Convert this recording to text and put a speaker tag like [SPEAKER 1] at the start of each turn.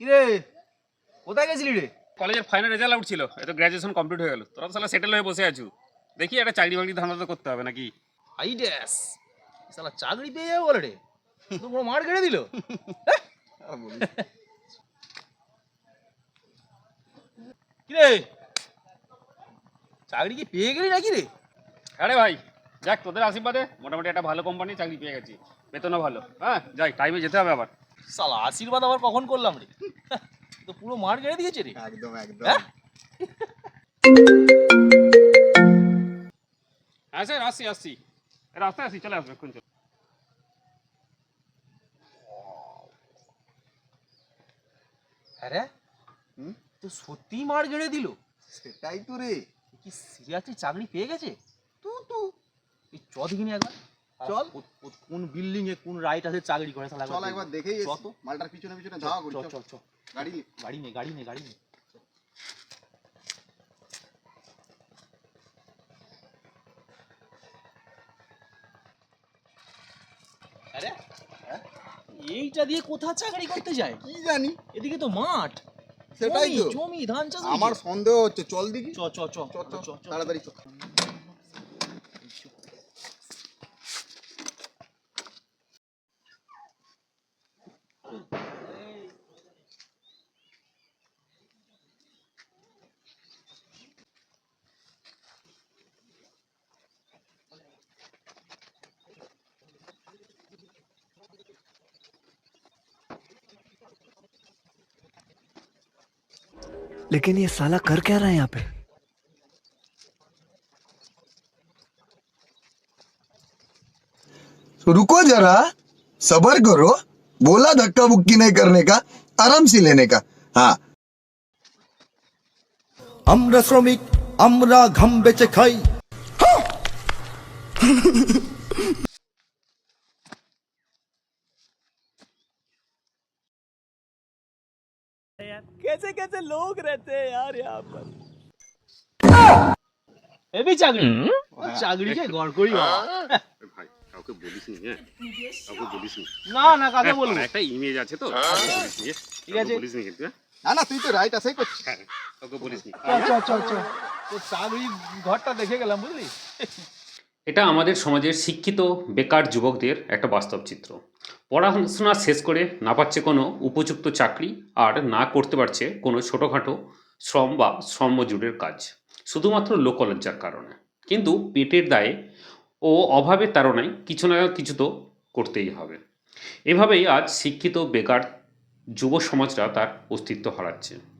[SPEAKER 1] কিরে? কোথায় গেছিলি রে?
[SPEAKER 2] কলেজের ফাইনাল রেজাল্ট আউট ছিল। এই তো গ্র্যাজুয়েশন কমপ্লিট হয়ে গেল। তোরা তো সালা সেটেল হয়ে বসে আছো। দেখি একটা চাকরি বাকরি ধান্দা তো করতে হবে নাকি?
[SPEAKER 1] হাই ড্যাস সালা চাকরি পেয়ে যাবে বলে রে। তো পুরো মার কেড়ে দিল। কিরে? চাকরি কি পেয়ে গেলি নাকি রে?
[SPEAKER 2] আরে ভাই। যাক তোদের আশীর্বাদে মোটামুটি একটা ভালো কোম্পানি চাকরি পেয়ে গেছি। বেতনও ভালো। হ্যাঁ যাই টাইমে যেতে হবে আবার।
[SPEAKER 1] সালা আশীর্বাদ আবার কখন করলাম রে? তো পুরো মার কেড়ে দিয়েছে রে।
[SPEAKER 3] একদম একদম।
[SPEAKER 1] হ্যাঁ?
[SPEAKER 2] হ্যাঁ স্যার আসছি আসছি। রাস্তায় আসছি চলে আসবে এখন চলে।
[SPEAKER 1] আরে তো সত্যি মার গেড়ে দিল?
[SPEAKER 3] সেটাই তো রে।
[SPEAKER 1] কি সিরিয়াসলি চাকরি পেয়ে গেছে? তু তু। এই চ দেখিনি একবার।
[SPEAKER 3] চল।
[SPEAKER 1] কোন বিল্ডিং এ কোন রাইট আছে চাকরি করে শালা
[SPEAKER 3] চল একবার দেখেই। মালটার পিছনে পিছনে ধাওয়া করি
[SPEAKER 1] চল
[SPEAKER 3] চল।
[SPEAKER 1] চল
[SPEAKER 3] গাড়ি
[SPEAKER 1] গাড়ি নে গাড়ি নে গাড়ি নে। আরে
[SPEAKER 3] হ্যাঁ?
[SPEAKER 1] এইটা দিয়ে কোথায় চাকরি করতে যায়?
[SPEAKER 3] কি জানি।
[SPEAKER 1] এদিকে তো মাঠ।
[SPEAKER 3] সেটাই
[SPEAKER 1] জমি,
[SPEAKER 3] তো।
[SPEAKER 1] জমি ধান চাষ
[SPEAKER 3] আমার সন্দেহ হচ্ছে। চল দেখি। চ,
[SPEAKER 1] চ, চ।
[SPEAKER 3] তাড়াতাড়ি চ।
[SPEAKER 4] लेकिन ये साला कर क्या रहा है यहाँ पे
[SPEAKER 5] रुको जरा सबर करो बोला धक्का बुक्की नहीं करने का आराम से लेने का हाँ
[SPEAKER 6] আমরা শ্রমিক আমরা ঘাম বেচে খাই
[SPEAKER 1] कैसे कैसे लोग रहते हैं यार यहाँ पर হেভি চাকরি ও চাকরিকে গড় করি বাবা।
[SPEAKER 2] ভাই কাউকে বলিস নি হ্যাঁ কাউকে বলিস নি
[SPEAKER 1] না না কাকে বলবো
[SPEAKER 2] একটা ইমেজ আছে তো কাউকে বলিস নি, হ্যাঁ?
[SPEAKER 1] ঠিক আছে।
[SPEAKER 2] কাউকে বলিস নি কিন্তু হ্যাঁ?
[SPEAKER 3] না না তুই তো রাইট আসাই করছিস
[SPEAKER 2] হ্যাঁ কাউকে বলিস নি
[SPEAKER 1] চল চল চল চল তো চাকরি ঘরটা দেখে গেলাম বুঝলি
[SPEAKER 2] এটা আমাদের সমাজের শিক্ষিত, বেকার যুবকদের একটা বাস্তব চিত্র। পড়াশোনা শেষ করে না পাচ্ছে কোনো উপযুক্ত চাকরি আর না করতে পারছে কোনো ছোটোখাটো শ্রম বা শ্রমজুটের কাজ। শুধুমাত্র লোকলজ্জার কারণে। কিন্তু পেটের দায়ে ও অভাবের তাড়নায় কিছু না কিছু তো করতেই হবে। এভাবেই আজ শিক্ষিত, বেকার যুব সমাজরা তার অস্তিত্ব হারাচ্ছে।